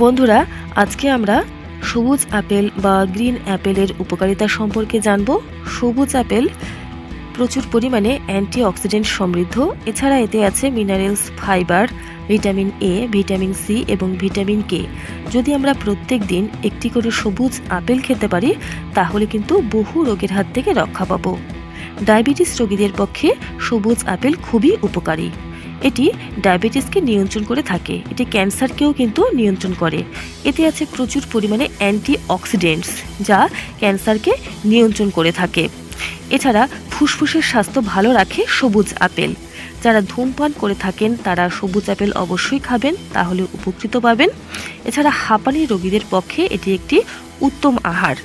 বন্ধুরা, আজকে আমরা সবুজ আপেল বা গ্রিন অ্যাপেলের উপকারিতা সম্পর্কে জানব। সবুজ আপেল প্রচুর পরিমাণে অ্যান্টিঅক্সিডেন্ট সমৃদ্ধ। এছাড়া এতে আছে minerals, fibre, vitamin A vitamin C এবং ভিটামিন কে যদি আমরা প্রত্যেক দিন একটি করে সবুজ আপেল খেতে পারি, তাহলে কিন্তু বহু রোগের হাত থেকে রক্ষা পাবো। ডায়াবেটিস রোগীদের পক্ষে সবুজ আপেল খুবই উপকারী। এটি ডায়াবেটিসকে নিয়ন্ত্রণ করে থাকে। এটি ক্যান্সারকেও কিন্তু নিয়ন্ত্রণ করে। এতে আছে প্রচুর পরিমাণে অ্যান্টি অক্সিডেন্টস যা ক্যান্সারকে নিয়ন্ত্রণ করে থাকে। এছাড়া ফুসফুসের স্বাস্থ্য ভালো রাখে সবুজ আপেল। যারা ধূমপান করে থাকেন, তারা সবুজ আপেল অবশ্যই খাবেন, তাহলে উপকৃত পাবেন। এছাড়া হাঁপানি রোগীদের পক্ষে এটি একটি উত্তম আহার।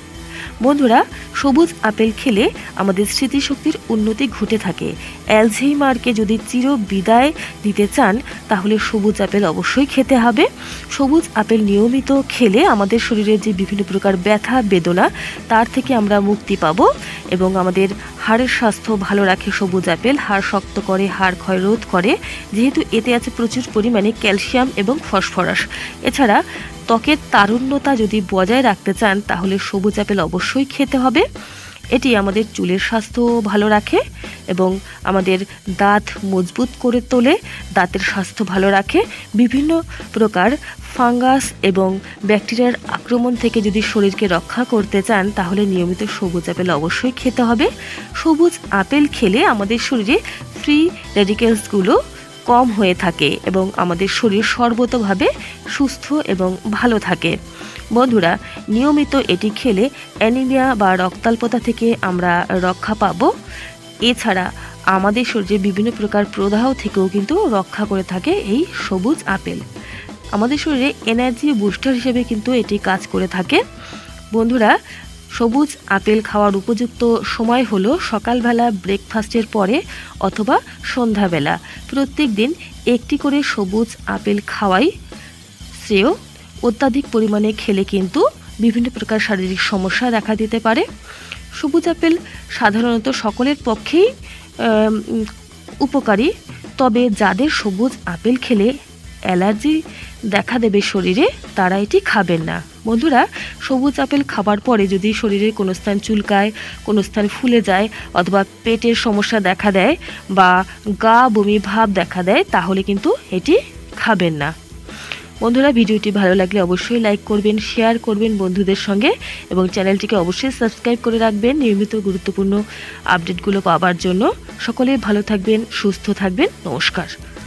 বন্ধুরা, সবুজ আপেল খেলে আমাদের স্মৃতিশক্তির উন্নতি ঘটে থাকে। অ্যালঝেইমারকে যদি চির বিদায় দিতে চান, তাহলে সবুজ আপেল অবশ্যই খেতে হবে। সবুজ আপেল নিয়মিত খেলে আমাদের শরীরের যে বিভিন্ন প্রকার ব্যথা, বেদনা, তার থেকে আমরা মুক্তি পাবো এবং আমাদের হাড়ের স্বাস্থ্য ভালো রাখে। সবুজ আপেল হাড় শক্ত করে, হাড় ক্ষয় রোধ করে। যেহেতু এতে আছে প্রচুর পরিমাণে ক্যালসিয়াম এবং ফসফরাস। এছাড়া ত্বকের তারুণ্যতা যদি বজায় রাখতে চান, তাহলে সবুজ আপেল অবশ্যই খেতে হবে। এটি আমাদের চুলের স্বাস্থ্য ভালো রাখে এবং আমাদের দাঁত মজবুত করে তোলে, দাঁতের স্বাস্থ্য ভালো রাখে। বিভিন্ন প্রকার ফাঙ্গাস এবং ব্যাকটেরিয়ার আক্রমণ থেকে যদি শরীরকে রক্ষা করতে চান, তাহলে নিয়মিত সবুজ আপেল অবশ্যই খেতে হবে। সবুজ আপেল খেলে আমাদের শরীরে ফ্রি রেডিকেলসগুলো কম হয়ে থাকে এবং আমাদের শরীর সর্বতভাবে সুস্থ এবং ভালো থাকে। বন্ধুরা, নিয়মিত এটি খেলে অ্যানিমিয়া বা রক্তাল্পতা থেকে আমরা রক্ষা পাবো। এছাড়া আমাদের শরীরে বিভিন্ন প্রকার প্রদাহ থেকেও কিন্তু রক্ষা করে থাকে এই সবুজ আপেল। আমাদের শরীরে এনার্জি বুস্টার হিসেবে কিন্তু এটি কাজ করে থাকে। বন্ধুরা সবুজ আপেল খাওয়ার উপযুক্ত সময় হলো সকালবেলা ব্রেকফাস্টের পরে অথবা সন্ধ্যাবেলা। প্রত্যেক দিন একটি করে সবুজ আপেল খাওয়াই শ্রেয়। অত্যাধিক পরিমাণে খেলে কিন্তু বিভিন্ন প্রকার শারীরিক সমস্যা দেখা দিতে পারে। সবুজ আপেল সাধারণত সকলের পক্ষেই উপকারী। তবে যাদের সবুজ আপেল খেলে অ্যালার্জি দেখা দেবে শরীরে, তারা এটি খাবেন না। বন্ধুরা, সবুজ আপেল খাবার পরে যদি শরীরের কোনো স্থান চুলকায়, কোনো স্থান ফুলে যায় অথবা পেটের সমস্যা দেখা দেয় বা গা বমি ভাব দেখা দেয়, তাহলে কিন্তু এটি খাবেন না। বন্ধুরা, ভিডিওটি ভালো লাগলে অবশ্যই লাইক করবেন, শেয়ার করবেন বন্ধুদের সঙ্গে এবং চ্যানেলটিকে অবশ্যই সাবস্ক্রাইব করে রাখবেন নিয়মিত গুরুত্বপূর্ণ আপডেটগুলো পাওয়ার জন্য। সকলে ভালো থাকবেন, সুস্থ থাকবেন। নমস্কার।